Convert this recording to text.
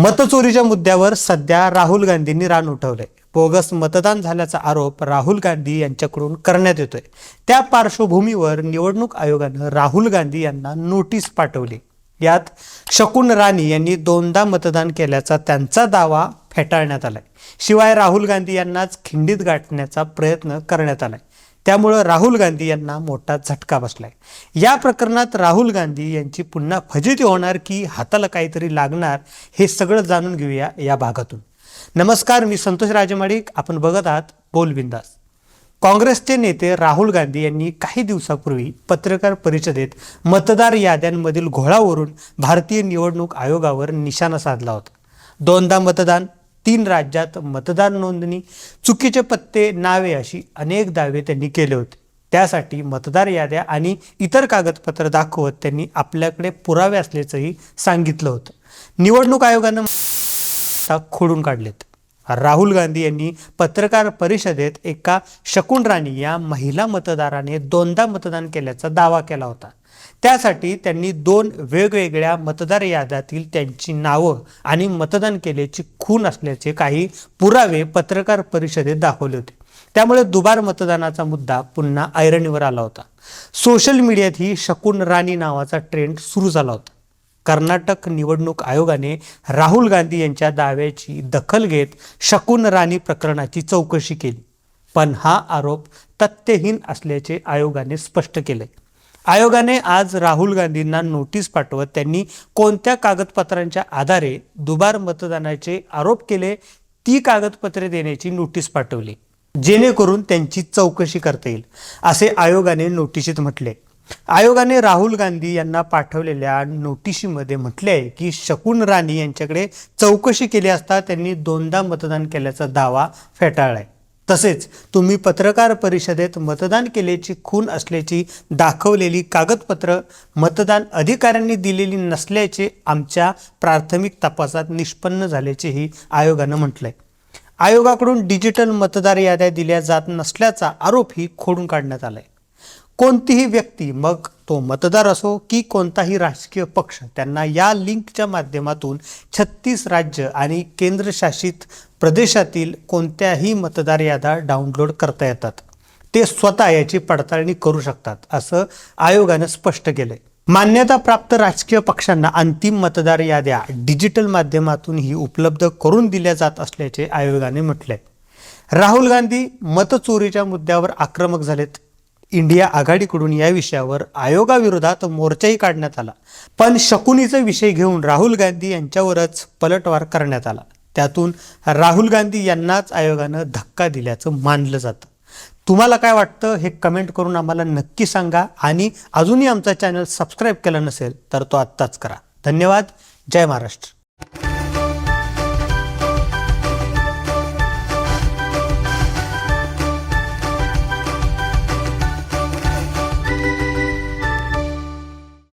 मतचोरीच्या मुद्द्यावर सध्या राहुल गांधींनी रान उठवलंय. बोगस मतदान झाल्याचा आरोप राहुल गांधी यांच्याकडून करण्यात येतोय. त्या पार्श्वभूमीवर निवडणूक आयोगानं राहुल गांधी यांना नोटीस पाठवली. यात शकुन राणी यांनी दोनदा मतदान केल्याचा त्यांचा दावा फेटाळण्यात आलाय. शिवाय राहुल गांधी यांनाच खिंडीत गाठण्याचा प्रयत्न करण्यात आलाय. त्यामुळं राहुल गांधी यांना मोठा झटका बसलाय. या प्रकरणात राहुल गांधी यांची पुन्हा फजिती होणार की हाताला काहीतरी लागणार हे सगळं जाणून घेऊया या भागातून. नमस्कार मी संतोष राजमाडिक आपण बघत आहात बोलबिंदास काँग्रेसचे नेते राहुल गांधी यांनी काही दिवसापूर्वी पत्रकार परिषदेत मतदार याद्यांमधील घोळावरून भारतीय निवडणूक आयोगावर निशाणा साधला होता. दोनदा मतदान तीन राज्यात मतदार नोंदणी चुकीचे पत्ते नावे अशी अनेक दावे त्यांनी केले होते. त्यासाठी मतदार याद्या आणि इतर कागदपत्र दाखवत त्यांनी आपल्याकडे पुरावे असल्याचंही सांगितलं होतं. निवडणूक आयोगानं खोडून काढलेत. राहुल गांधी यांनी पत्रकार परिषदेत एका शकुन राणी या महिला मतदाराने दोनदा मतदान केल्याचा दावा केला होता. त्यासाठी त्यांनी दोन वेगवेगळ्या मतदार याद्यातील त्यांची नावं आणि मतदान केल्याची खून असल्याचे काही पुरावे पत्रकार परिषदेत दाखवले होते. त्यामुळे दुबार मतदानाचा मुद्दा पुन्हा ऐरणीवर आला होता. सोशल मीडियातही शकुन राणी नावाचा ट्रेंड सुरू झाला होता. कर्नाटक निवडणूक आयोगाने राहुल गांधी यांच्या दाव्याची दखल घेत शकुन राणी प्रकरणाची चौकशी केली. पण हा आरोप तथ्यहीन असल्याचे आयोगाने स्पष्ट केले. आयोगाने आज राहुल गांधींना नोटीस पाठवत त्यांनी कोणत्या कागदपत्रांच्या आधारे दुबार मतदानाचे आरोप केले ती कागदपत्रे देण्याची नोटीस पाठवली जेणेकरून त्यांची चौकशी करता येईल असे आयोगाने नोटिशीत म्हटले. आयोगाने राहुल गांधी यांना पाठवलेल्या नोटिशीमध्ये म्हटले आहे की शकुन राणी यांच्याकडे चौकशी केली असता त्यांनी दोनदा मतदान केल्याचा दावा फेटाळलाय. तसेच तुम्ही पत्रकार परिषदेत मतदान केल्याची खून असल्याची दाखवलेली कागदपत्र मतदान अधिकाऱ्यांनी दिलेली नसल्याचे आमच्या प्राथमिक तपासात निष्पन्न झाल्याचेही आयोगानं म्हटलं आहे आयोगाकडून डिजिटल मतदार याद्या दिल्या जात नसल्याचा आरोपही खोडून काढण्यात आला आहे कोणतीही व्यक्ती मग तो मतदार असो की कोणताही राजकीय पक्ष त्यांना या लिंकच्या माध्यमातून छत्तीस राज्य आणि केंद्रशासित प्रदेशातील कोणत्याही मतदार याद्या डाउनलोड करता येतात. ते स्वतः याची पडताळणी करू शकतात असं आयोगानं स्पष्ट केलं आहे मान्यताप्राप्त राजकीय पक्षांना अंतिम मतदार याद्या डिजिटल माध्यमातूनही उपलब्ध करून दिल्या जात असल्याचे आयोगाने म्हटले राहुल गांधी मतचोरीच्या मुद्द्यावर आक्रमक झालेत. इंडिया आघाडीकडून या विषयावर आयोगाविरोधात मोर्चाही काढण्यात आला. पण शकुनीचा विषय घेऊन राहुल गांधी यांच्यावरच पलटवार करण्यात आला. त्यातून राहुल गांधी यांनाच आयोगानं धक्का दिल्याचं मानलं जातं. तुम्हाला काय वाटतं हे कमेंट करून आम्हाला नक्की सांगा आणि अजूनही आमचा चॅनल सबस्क्राईब केला नसेल तर तो आत्ताच करा. धन्यवाद. जय महाराष्ट्र.